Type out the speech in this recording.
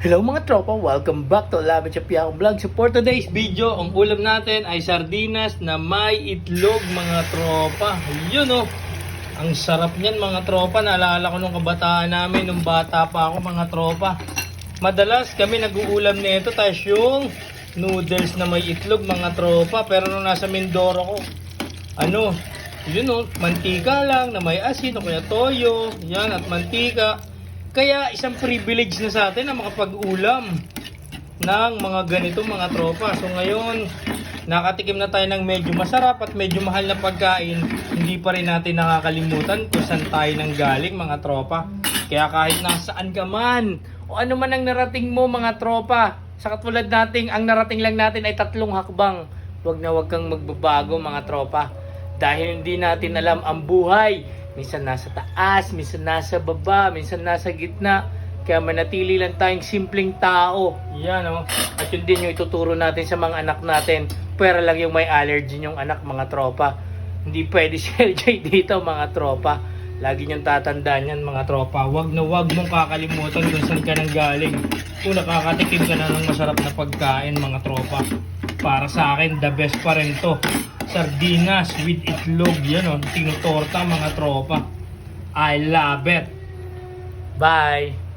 Hello mga tropa, welcome back to sa Piyakong Vlog. So for today's video, ang ulam natin ay sardinas na may itlog mga tropa. Yun oh, ang sarap niyan mga tropa. Naalala ko nung kabataan namin, nung bata pa ako mga tropa. Madalas kami nag-uulam nito, tapos yung noodles na may itlog mga tropa. Pero nung nasa Mindoro ko, ano, yun oh, mantika lang na may asin o kaya toyo, yan at mantika. Kaya isang privilege na sa atin na makapag-ulam ng mga ganito mga tropa. So ngayon, nakatikim na tayo ng medyo masarap at medyo mahal na pagkain. Hindi pa rin natin nakakalimutan kung saan tayo nang galing mga tropa. Kaya kahit nasaan ka man, o ano man ang narating mo mga tropa, sa katulad nating, ang narating lang natin ay tatlong hakbang. Huwag na huwag kang magbabago mga tropa. Dahil hindi natin alam ang buhay. Minsan nasa taas, minsan nasa baba, minsan nasa gitna. Kaya manatili lang tayong simpleng tao. Yan o. At yun din yung ituturo natin sa mga anak natin. Pero lang yung may allergy yung anak mga tropa. Hindi pwede si LJ dito mga tropa. Lagi niyong tatandaan yan mga tropa. Huwag na huwag mong kakalimutan kung saan ka nang galing. Kung nakakatikim ka na ng masarap na pagkain mga tropa. Para sa akin, the best pa rin to. Sardinas with itlog. Yan o, tinutorta mga tropa. I love it. Bye!